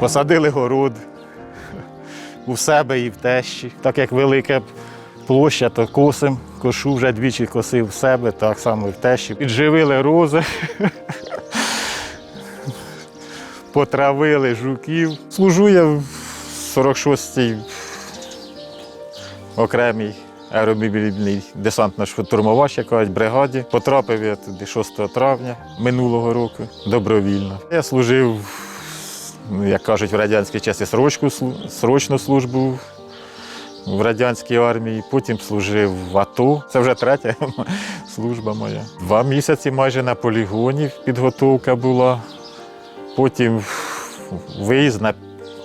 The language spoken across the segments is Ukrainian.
Посадили город у себе і в тещі. Так як велика площа, то косим, кошу вже двічі косив в себе, так само і в тещі. Підживили рози, потравили жуків. Служу я в 46-й окремій аеромобільній десантно-штурмова ще кажуть, бригаді. Потрапив я туди 6 травня минулого року добровільно. Я служив, як кажуть, в радянській часі срочну службу в радянській армії, потім служив в АТО. Це вже третя служба моя. Два місяці майже на полігоні підготовка була. Потім виїзд на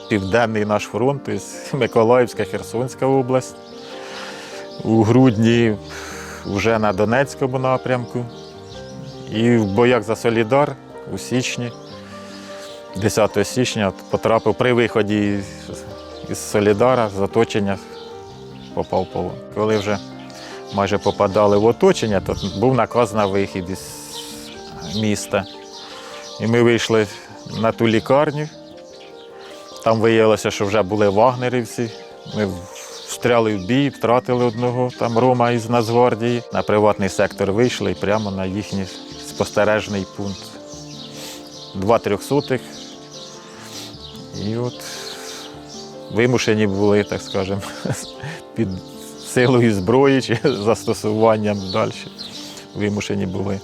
південний наш фронт, тобто Миколаївська, Херсонська область. У грудні вже на Донецькому напрямку. І в боях за Солідар у січні, 10 січня, потрапив при виході із Солідара, з оточення, попав полон. Коли вже майже попадали в оточення, то був наказ на вихід із міста. І ми вийшли на ту лікарню. Там виявилося, що вже були вагнерівці. Ми встряли в бій, втратили одного там Рома із Нацгвардії. На приватний сектор вийшли і прямо на їхній спостережний пункт. Два трьохсотих. І от вимушені були, так скажемо, під силою зброї чи застосуванням далі. Вимушені були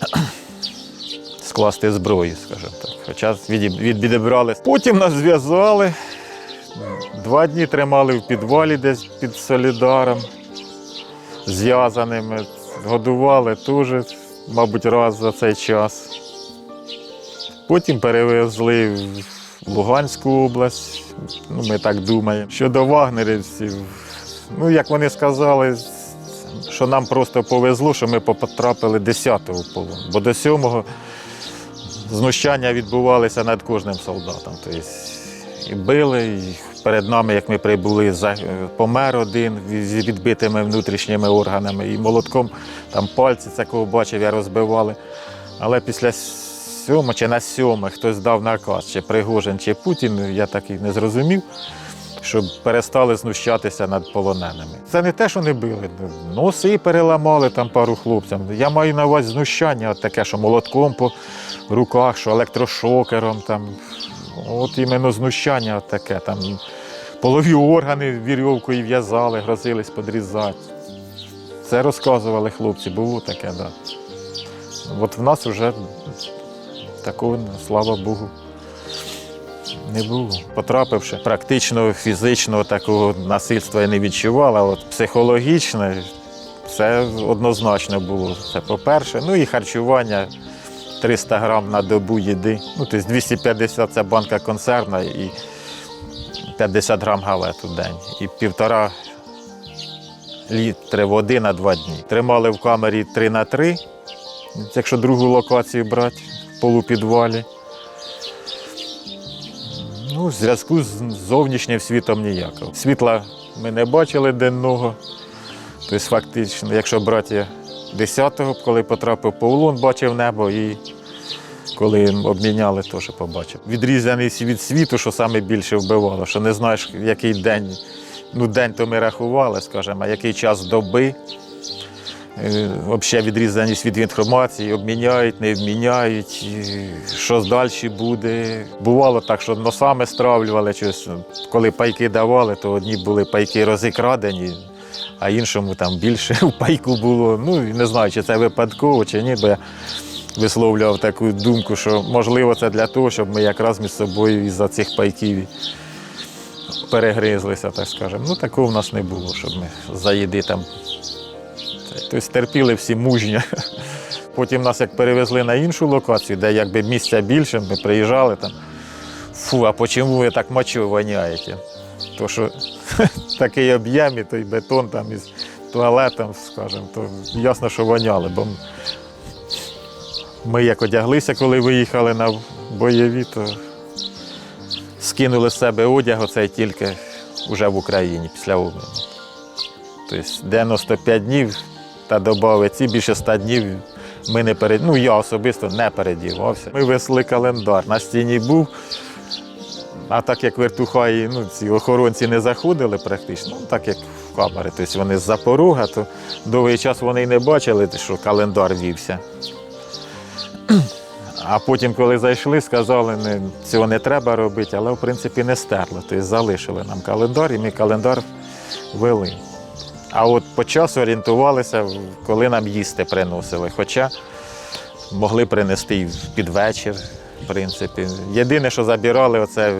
скласти зброю, скажімо так. Хоча від- від- відібрали. Потім нас зв'язали. Два дні тримали в підвалі десь під Солідаром, зв'язаними. Годували теж, мабуть, раз за цей час. Потім перевезли в Луганську область, ну, ми так думаємо. Щодо вагнерівців, ну, як вони сказали, що нам просто повезло, що ми потрапили 10-го в полон, бо до 7-го знущання відбувалися над кожним солдатом. Тобто і били, і перед нами, як ми прибули, помер один з відбитими внутрішніми органами, і молотком там пальці, це кого бачив, я розбивали. Але після сьомого чи на сьоме хтось дав наказ, чи Пригожин, чи Путін, я так і не зрозумів, щоб перестали знущатися над полоненими. Це не те, що не били. Носи переламали там пару хлопцям. Я маю на увазі знущання, от таке, що молотком по руках, що електрошокером. Там. От іменно знущання от таке. Там полові органи вірьовкою в'язали, грозились подрізати. Це розказували хлопці, було таке, так. Да. От в нас вже такого, слава Богу, не було. Потрапивши, практично фізичного такого насильства я не відчував, а от психологічне це однозначно було. Це по-перше. Ну і харчування 300 грам на добу їди. Ну, тобто 250 це банка консервна і 50 грам галету в день. І півтора літри води на два дні. Тримали в камері 3 на 3, якщо другу локацію брати, в полупідвалі. Ну, в зв'язку з зовнішнім світом ніякого. Світла ми не бачили денного. Тобто, фактично, якщо брати 10-го, коли потрапив по улон, бачив небо і коли обміняли, теж побачив. Відрізаний від світу, що саме більше вбивало, що не знаєш, який день. Ну, день то ми рахували, скажімо, а який час доби. Е, Взагалі відрізаність від інформації, обміняють, не обміняють, що далі буде. Бувало так, що носами стравлювали, щось. коли пайки давали, то одні були пайки розікрадені, а іншому там більше у пайку було. Ну, не знаю, чи це випадково, чи ні, бо я висловлював таку думку, що можливо це для того, щоб ми якраз між собою із-за цих пайків перегризлися, так скажемо. Ну, такого в нас не було, щоб ми за їди там. Тобто терпіли всі мужньо. Потім нас як перевезли на іншу локацію, де якби місця більше, ми приїжджали там. Фу, а чому ви так мочою воняєте? То що такий об'єм і той бетон там із туалетом, скажімо, то ясно, що воняли. Бо ми як одяглися, коли виїхали на бойові, то скинули з себе одяг оцей тільки вже в Україні після обміну. Тобто 95 днів та додали ці більше 100 днів ми не перед... ну я особисто не передівався. Ми весли календар. На стіні був А так як вертухаї, ну, ці охоронці не заходили практично, ну, так як в камери, тобто вони з-за порога, то довгий час вони й не бачили, що календар вівся. А потім, коли зайшли, сказали, не, цього не треба робити, але в принципі не стерли. Тобто залишили нам календар, і ми календар вели. А от по часу орієнтувалися, коли нам їсти приносили. Хоча могли принести і під вечір, в принципі. Єдине, що забирали, оце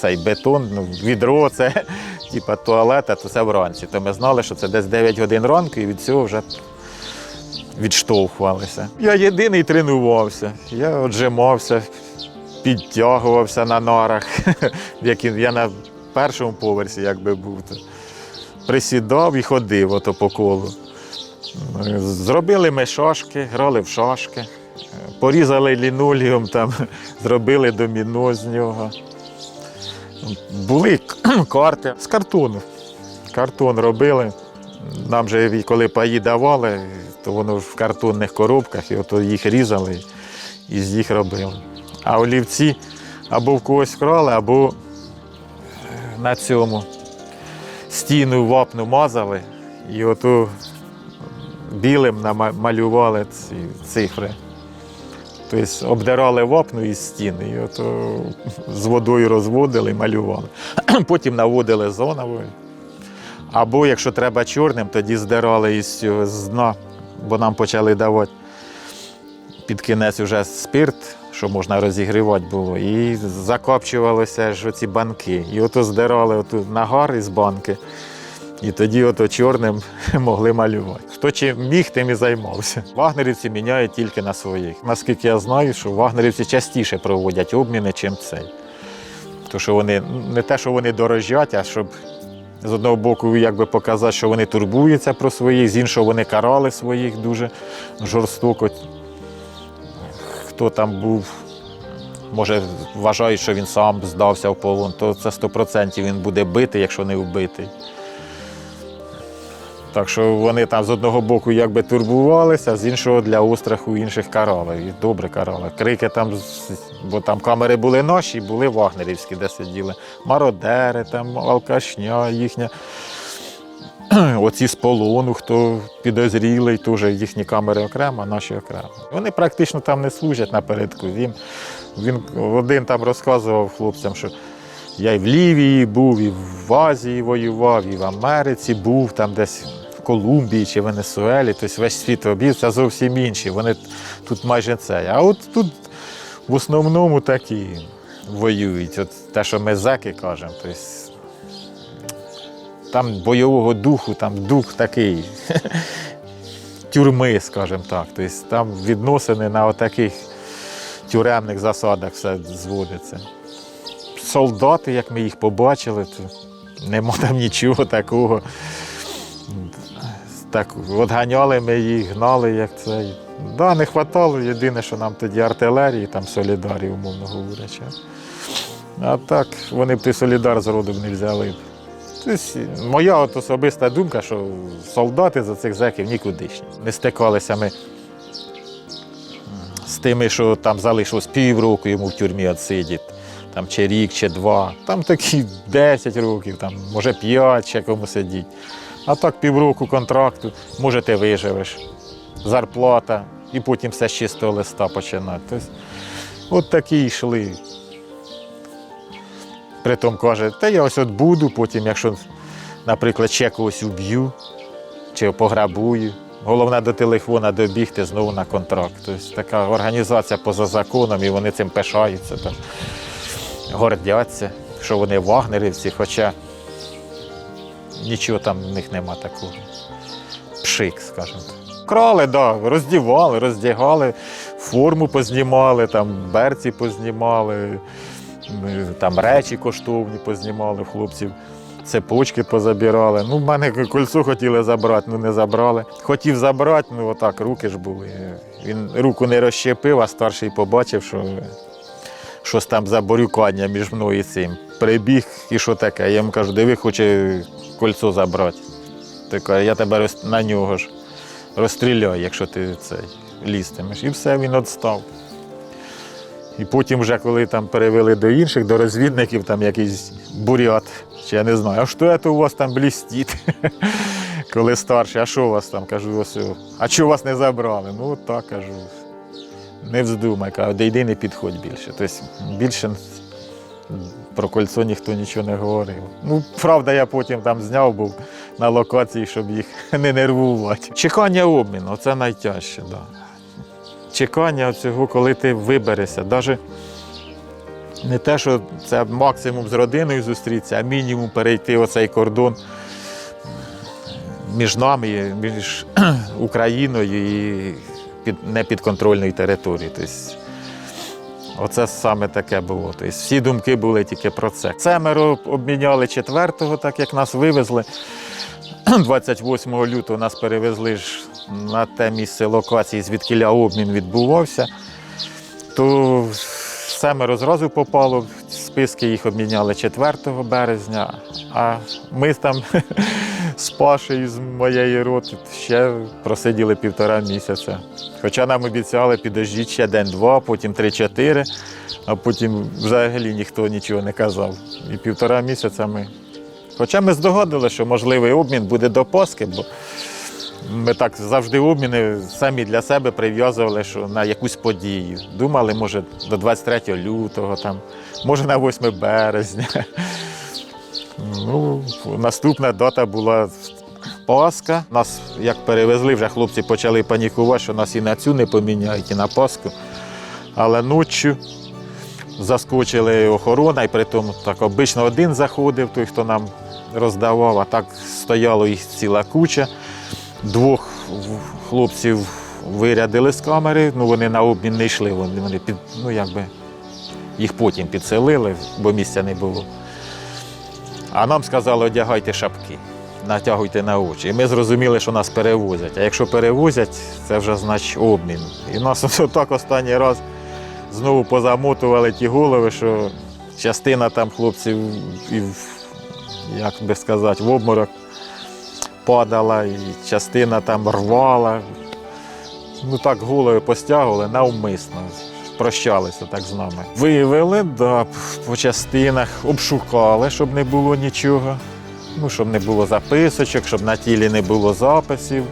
цей бетон, ну, відро, це типа туалета, то це вранці. То ми знали, що це десь 9 годин ранку, і від цього вже відштовхувалися. Я єдиний тренувався. Я отжимався, підтягувався на нарах. Як я на першому поверсі якби був. Присідав і ходив ото по колу. Зробили ми шашки, грали в шашки, порізали лінолеум, там, зробили доміно з нього. Були карти з картону. Картон робили. Нам же, коли паї давали, то воно в картонних коробках, і ото їх різали і з їх робили. А олівці або в когось вкрали, або на цьому стіну вапну мазали і ото білим намалювали ці цифри. Тобто обдирали вапну із стіни і ото з водою розводили і малювали. Потім наводили зоновою. Або якщо треба чорним, тоді здирали із з дна, бо нам почали давати під кінець вже спирт, що можна розігрівати було, і закопчувалися ж оці банки. І ото здирали оту нагар із банки. І тоді ото чорним могли малювати. Хто чим міг, тим і займався. Вагнерівці міняють тільки на своїх. Наскільки я знаю, що вагнерівці частіше проводять обміни, чим цей. Тому що вони не те, що вони дорожать, а щоб з одного боку якби показати, що вони турбуються про своїх, з іншого вони карали своїх дуже жорстоко. Хто там був, може, вважають, що він сам здався в полон, то це 100% він буде битий, якщо не вбитий. Так що вони там з одного боку якби турбувалися, з іншого для остраху інших карали. Добре карали. Крики там, бо там камери були наші, були вагнерівські, де сиділи. Мародери, там, алкашня їхня. Оці з полону, хто підозрілий, теж їхні камери окремо, а наші окремо. Вони практично там не служать напередку. Він, він один там розказував хлопцям, що я і в Лівії був, і в Азії воював, і в Америці був, там десь в Колумбії чи Венесуелі. Тобто весь світ обів, це зовсім інші. Вони тут майже це. А от тут в основному такі воюють. От те, що ми зеки кажемо. Тобто, там бойового духу, там дух такий тюрми, скажімо так. Тобто там відносини на отаких тюремних засадах все зводиться солдати, як ми їх побачили, то нема там нічого такого. Так, от ми їх, гнали, як це. Да, не вистачало. Єдине, що нам тоді артилерії, там солідарів, умовно говорячи. А так, вони б той солідар з роду не взяли. Моя от особиста думка, що солдати за цих зеків нікудишні. Не стикалися ми з тими, що там залишилось півроку йому в тюрмі відсидіти там чи рік, чи два. Там такі 10 років, там, може 5 ще кому сидіть. А так півроку контракту, може ти виживеш, зарплата, і потім все з чистого листа починати. Тобто, от такі йшли. Притом каже, та я ось от буду, потім, якщо, наприклад, ще когось уб'ю чи пограбую. Головне до телефона добігти знову на контракт. Тобто така організація поза законом, і вони цим пишаються. Так гордяться, що вони вагнерівці, хоча нічого там в них нема такого. Пшик, скажімо так. Крали, да, роздівали, роздягали, форму познімали, там берці познімали, ми там речі коштовні познімали в хлопців. Цепочки позабирали. Ну, в мене кольцо хотіли забрати, ну не забрали. Хотів забрати, ну отак, руки ж були. Він руку не розщепив, а старший побачив, що щось там за борюкання між мною і цим. Прибіг і що таке. Я йому кажу, диви, хоче кольцо забрати. Ти я тебе на нього ж розстріляю, якщо ти цей лізтимеш. І все, він відстав. І потім, вже коли там перевели до інших, до розвідників, там якийсь бурят, чи я не знаю, а що це у вас там блістить? Коли старший, а що у вас там? Кажу, ось, а чого вас не забрали? Ну, так кажу. Не вздумай, кажу, де йди не підходь більше. Тобто більше про кольцо ніхто нічого не говорив. Ну, правда, я потім там зняв був на локації, щоб їх не нервувати. Чекання обміну це найтяжче. Да. Чекання цього, коли ти виберешся. Навіть не те, що це максимум з родиною зустрітися, а мінімум перейти оцей кордон між нами, між Україною і під непідконтрольною територією. Тобто, Оце саме таке було. Тобто, всі думки були тільки про це. Семеро обміняли 4-го, так як нас вивезли. 28 лютого нас перевезли ж на те місце локації, звідкиля обмін відбувався. То семеро зразу попало списки, їх обміняли 4 березня. А ми там з Пашею з моєї роти ще просиділи півтора місяця. Хоча нам обіцяли підождіть ще день-два, потім три-чотири, а потім взагалі ніхто нічого не казав. І півтора місяця ми. Хоча ми здогадували, що можливий обмін буде до Пасхи, бо ми так завжди обміни самі для себе прив'язували, що на якусь подію. Думали, може, до 23 лютого, там, може на 8 березня. Ну, наступна дата була Пасха. Нас як перевезли, вже хлопці почали панікувати, що нас і на цю не поміняють, і на Пасху. Але ночі заскочили охорона, і при тому так обично один заходив, той, хто нам роздавав, а так стояло їх ціла куча. Двох хлопців вирядили з камери, ну вони на обмін не йшли, вони, під, ну, якби, їх потім підселили, бо місця не було. А нам сказали, одягайте шапки, натягуйте на очі. І ми зрозуміли, що нас перевозять. А якщо перевозять, це вже значить обмін. І нас так останній раз знову позамотували ті голови, що частина там хлопців, і, як би сказати, в обморок падала, і частина там рвала. Ну так голови постягували навмисно. Прощалися так з нами. Вивели, да, по частинах, обшукали, щоб не було нічого. Ну, щоб не було записочок, щоб на тілі не було записів.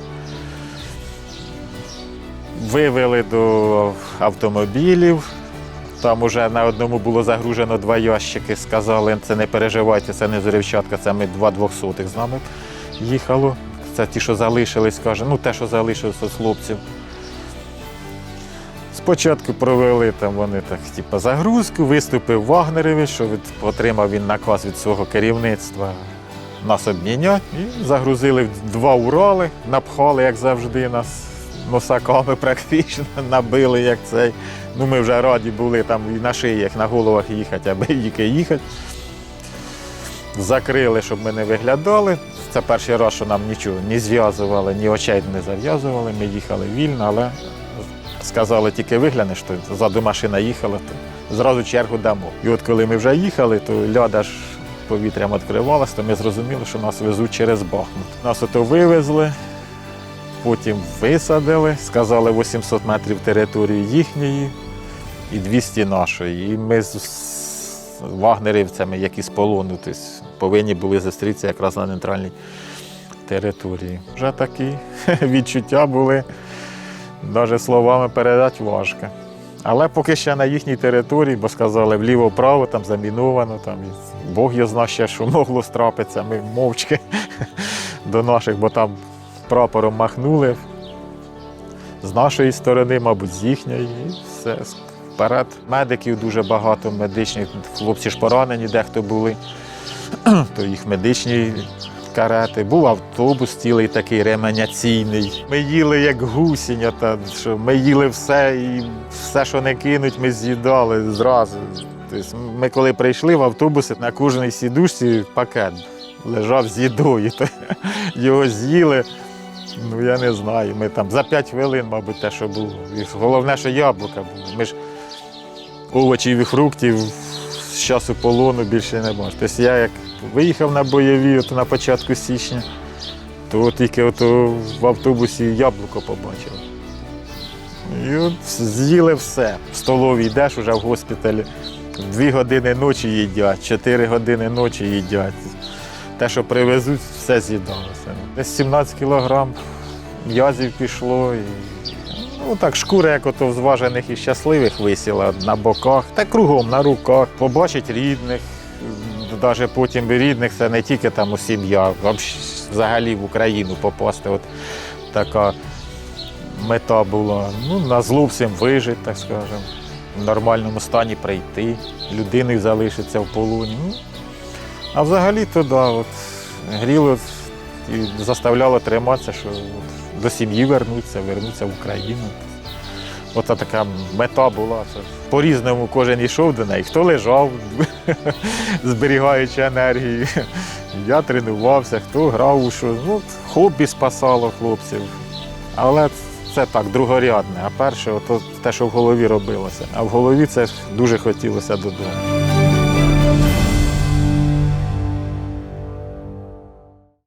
Вивели до автомобілів. Там уже на одному було загружено два ящики. Сказали, це не переживайте, це не зривчатка, це ми два двохсотих з нами їхало. Це ті, що залишились, каже, ну те, що залишилося з хлопців. Спочатку провели там вони так, типу, загрузку, виступив Вагнеревич, що від, отримав він наказ від свого керівництва нас обміняти. І загрузили два Урали, напхали, як завжди, нас носаками практично набили, як цей. Ну, ми вже раді були там і на шиях, на головах їхати, аби тільки їхати. Закрили, щоб ми не виглядали. Це перший раз, що нам нічого не зв'язували, ні очей не зав'язували. Ми їхали вільно, але сказали, тільки виглянеш, то ззаду машина їхала, то зразу чергу дамо. І от коли ми вже їхали, то ляда ж повітрям відкривалась, то ми зрозуміли, що нас везуть через Бахмут. Нас ото вивезли, потім висадили, сказали 800 метрів території їхньої і 200 нашої. І ми вагнерівцями, які з полону, повинні були зустрітися якраз на нейтральній території. Вже такі відчуття були, навіть словами передати важко. Але поки ще на їхній території, бо сказали вліво-право, там заміновано, там Бог його знає ще, що могло страпитися. Ми мовчки до наших, бо там прапором махнули з нашої сторони, мабуть, з їхньої, і все вперед. Медиків дуже багато, медичних, хлопці ж поранені, дехто були, то їх медичні карети. Був автобус цілий такий реманяційний. Ми їли як гусінята, що ми їли все і все, що не кинуть, ми з'їдали зразу. Тобто ми коли прийшли в автобуси, на кожній сідушці пакет лежав з їдою. Його з'їли. Ну я не знаю. Ми там за 5 хвилин, мабуть, те, що було. І головне, що яблука було. Ми ж овочів і фруктів з часу полону більше не можу. Тобто я як виїхав на бойові от на початку січня, то тільки от в автобусі яблуко побачив. І от з'їли все. В столові йдеш уже в госпіталі. Дві години ночі їдять, чотири години ночі їдять. Те, що привезуть, все з'їдалося. Десь 17 кілограм м'язів пішло. І, ну так, шкура, як ото зважених і щасливих висіла на боках, та кругом, на руках. Побачить рідних, навіть потім рідних, це не тільки там у сім'я, взагалі- в Україну попасти. От така мета була. Ну, на зло всім вижити, так скажемо, в нормальному стані прийти, людиною залишиться в полоні. Ну, а взагалі то да, от, гріло і заставляло триматися, що до сім'ї вернуться, вернуться в Україну. От така мета була. По-різному кожен йшов до неї. Хто лежав, зберігаючи енергію. Я тренувався, хто грав у що. Ну, хобі спасало хлопців. Але це так, другорядне. А перше, ото те, що в голові робилося. А в голові це дуже хотілося додому.